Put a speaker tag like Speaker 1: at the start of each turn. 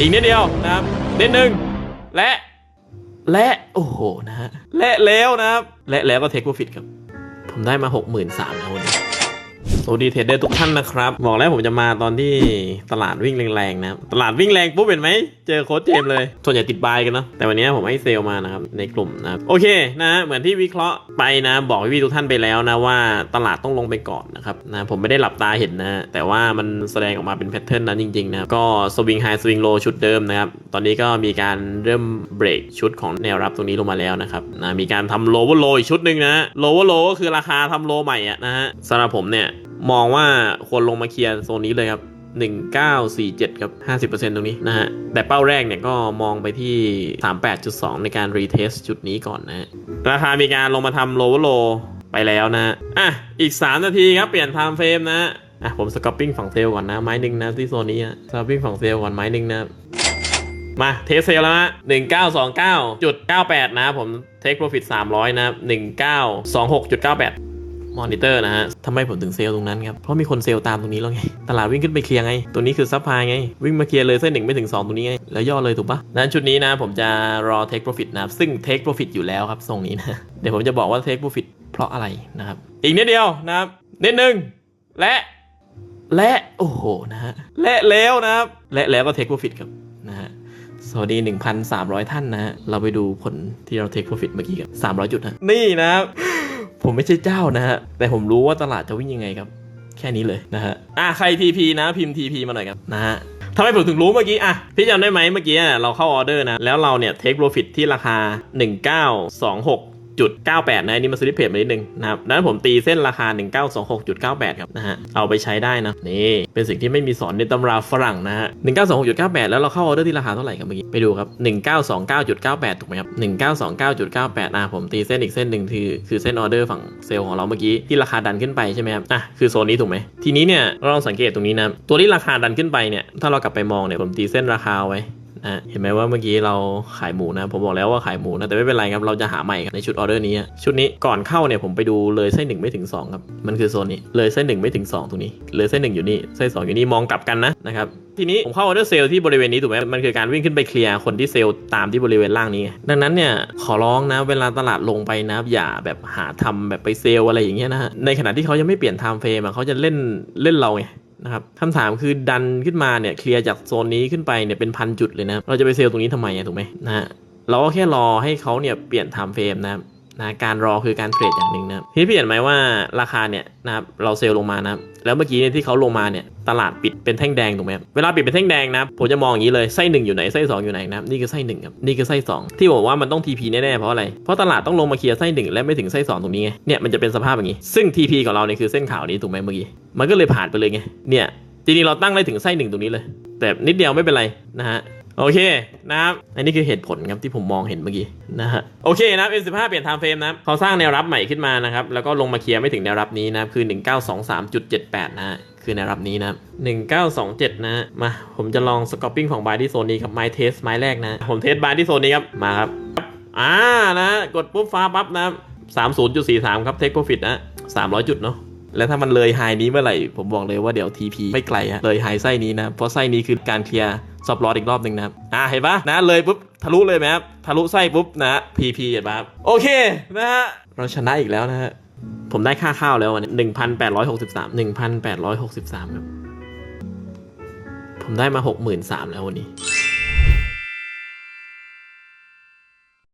Speaker 1: อีกนิดเดียวนะครับนิดหนึ่งและและโอ้โหนะฮะและแล้วนะครับ และแล้วก็เทคโปรฟิตครับ ผมได้มาหกหมื่นสามแล้ววันนี้ สวัสดีเทรดเดอร์ทุกท่านนะครับ บอกแล้วผมจะมาตอนที่ตลาดวิ่งแรงๆนะครับตลาดวิ่งแรงปุ๊บเห็นไหม เจอโค้ชเจมเลย ส่วนใหญ่ติดบายกันเนาะแต่วันนี้ผมให้เซลล์มานะครับ ในกลุ่มนะโอเคนะเหมือนที่วิเคราะห์ไปนะ บอกพี่ทุกท่านไปแล้วนะว่าตลาดต้องลงไปก่อนนะครับนะผมไม่ได้หลับตาเห็นนะแต่ว่ามันแสดงออกมาเป็นแพทเทิร์นนั้นจริงๆนะก็สวิงไฮสวิงโลชุดเดิมนะครับตอนนี้ก็มีการเริ่มเบรกชุดของแนวรับตรงนี้ลงมาแล้วนะครับนะมีการทำโลวอร์โลอีกชุดหนึ่งนะโลวอร์โลก็คือราคาทำโลใหม่อะนะฮะสำหรับผมเนี่ยมองว่าควรลงมาเคลียร์โซนนี้เลยครับ1947ครับ 50%ตรงนี้นะฮะ แต่เป้าแรกเนี่ยก็มองไปที่ 38.2 ในการรีเทสจุดนี้ก่อนนะราคามีการลงมาทำโลวโลไปแล้วนะ อะ อีก 3 นาทีครับ เปลี่ยนไทม์เฟรมนะ อะ ผมสกอปปิ้งฝั่งเซลก่อนนะ ไม้หนึ่งนะ ที่โซนนี้สกอปปิ้งฝั่งเซลก่อนไม้หนึ่งนะ มาเทสเซลแล้วนะ1929.98 นะผมเทคโปรฟิต300 นะ1926.98 มอนิเตอร์นะฮะทำไมผมถึงเซลล์ตรงนั้นครับ เพราะมีคนเซลล์ตามตรงนี้แล้วไง ตลาดวิ่งขึ้นไปเคลียร์ไง ตัวนี้คือซัพพลายไง วิ่งมาเคลียร์เลยเส้นหนึ่งไม่ถึง 2 ตรงนี้ไง แล้วย่อเลยถูกปะนั้นชุดนี้นะผมจะรอเทคโปรฟิตนะครับซึ่งเทคโปรฟิตอยู่แล้วครับทรงนี้นะ เดี๋ยวผมจะบอกว่าเทคโปรฟิตเพราะอะไรนะครับ อีกนิดเดียวนะครับ นิดนึง และ และ โอ้โห นะฮะ และแล้วนะครับ และแล้วก็เทคโปรฟิตครับนะฮะสวัสดี 1,300 ท่านนะฮะเราไปดูผลที่เราเทคโปรฟิตเมื่อกี้กัน300 จุดนะ นี่นะครับ ผมไม่ใช่เจ้านะฮะ แต่ผมรู้ว่าตลาดจะวิ่งยังไงครับ แค่นี้เลยนะฮะ อะใคร TP นะพิมพ์ TP มาหน่อยครับนะฮะทำไมผมถึงรู้เมื่อกี้ อะ พี่จำได้ไหมเมื่อกี้เราเข้าออเดอร์นะ แล้วเราเนี่ยเทคโปรฟิตที่ราคา 1926 จุด98 นะอันนี่มาสลิปเพจมานิดนึงนะครับนั้นผมตีเส้นราคา 1926.98 ครับนะฮะเอาไปใช้ได้นะนี่เป็นสิ่งที่ไม่มีสอนในตำราฝรั่งนะฮะ1926.98 แล้วเราเข้าออเดอร์ที่ราคาเท่าไหร่ครับเมื่อกี้ไปดูครับ 1929.98 ถูกไหมครับ1929.98อะผมตีเส้นอีกเส้นหนึ่งคือคือเส้นออเดอร์ฝั่งเซลล์ของเราเมื่อกี้ที่ราคาดันขึ้นไปใช่ไหมครับอะคือโซนนี้ถูกไหมทีนี้เนี่ยเราลองสังเกตตรงนี้นะตัวที่ราคาดันขึ้นไปเนี่ยถ้าเรากลับไปมองเนี่ยผมตีเส้นราคาไว้ นะเห็นไหมว่าเมื่อกี้เราขายหมูนะผมบอกแล้วว่าขายหมูนะแต่ไม่เป็นไรครับเราจะหาใหม่ครับในชุดออเดอร์นี้ ชุดนี้ก่อนเข้าเนี่ยผมไปดูเลยเส้นหนึ่งไม่ถึง2ครับมันคือโซนนี้เลยเส้นหนึ่งไม่ถึง 2 ตรงนี้ เลยเส้นหนึ่งอยู่นี่เส้นสองอยู่นี่มองกลับกันนะนะครับทีนี้ผมเข้าออเดอร์เซลที่บริเวณนี้ถูกไหมมันคือการวิ่งขึ้นไปเคลียร์คนที่เซลล์ตามที่บริเวณล่างนี้ ดังนั้นเนี่ยขอร้องนะเวลาตลาดลงไปนะอย่าแบบหาทำแบบไปเซลล์อะไรอย่างเงี้ยนะฮะในขณะที่เขายังไม่เปลี่ยนไทม์เฟรมเขาจะเล่นเล่นเราไง นะครับคำถามคือดันขึ้นมาเนี่ยเคลียร์จากโซนนี้ขึ้นไปเนี่ยเป็นพันจุดเลยนะเราจะไปเซลล์ตรงนี้ทำไมถูกไหมนะฮะเราก็แค่รอให้เขาเนี่ยเปลี่ยนไทม์เฟรมนะครับนะการรอคือการเทรดอย่างหนึ่งนะที่เปลี่ยนไหมว่าราคาเนี่ยนะครับเราเซลล์ลงมานะครับ แล้วเมื่อกี้เนี่ยที่เขาลงมาเนี่ยตลาดปิดเป็นแท่งแดงถูกไหมครับเวลาปิดเป็นแท่งแดงนะผมจะมองอย่างนี้เลยไส้หนึ่งอยู่ไหนไส้สองอยู่ไหนนะนี่คือไส้หนึ่งครับนี่คือไส้สองที่บอกว่ามันต้อง TP แน่ๆเพราะอะไรเพราะตลาดต้องลงมาเคลียร์ไส้หนึ่งและไม่ถึงไส้สองตรงนี้ไงเนี่ยมันจะเป็นสภาพอย่างนี้ ซึ่ง TP ของเราเนี่ยคือเส้นขาวนี้ถูกไหมเมื่อกี้มันก็เลยผ่านไปเลยไงเนี่ยจริงๆเราตั้งได้ถึงไส้หนึ่งตรงนี้เลย แต่นิดเดียวไม่เป็นไรนะฮะ โอเคนะครับอันนี้คือเหตุผลครับที่ผมมองเห็นเมื่อกี้นะฮะโอเคนะครับ N15 เปลี่ยน time frame นะครับเขาสร้างแนวรับใหม่ขึ้นมานะครับแล้วก็ลงมาเคลียร์ไม่ถึงแนวรับนี้นะคือ 1923.78 นะฮะคือแนวรับนี้นะ1927นะฮะมา ผมจะลองสกอปปิ้งของบายที่โซนนี้ครับไม้เทสไม้แรกนะ ผมเทสบายที่โซนนี้ครับ มาครับ อ่านะ กดปุ๊บฟ้าปั๊บนะ30.43 ครับเทคโปรฟิตนะ 300 จุดเนาะ แล้วถ้ามันเลยไฮนี้เมื่อไหร่ ผมบอกเลยว่าเดี๋ยว TP ไม่ไกลฮะเลยไฮไส้นี้นะ เพราะไส้นี้คือการเคลียร์ซอฟต์ลออีกรอบหนึ่งนะครับ อ่าเห็นปะนะเลยปุ๊บทะลุเลยไหมครับ ทะลุไส้ปุ๊บนะ PP เห็นปะโอเคนะฮะเราชนะอีกแล้วนะฮะผมได้ค่าข้าวแล้ววันนี้หนึ่งพันแปดร้อยหกสิบสามหนึ่งพันแปดร้อยหกสิบสามครับผมได้มาหกหมื่นสามแล้ววันนี้